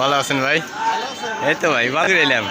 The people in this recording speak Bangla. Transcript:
ভালো আছেন ভাই? এই তো ভাই বাদুর এলাম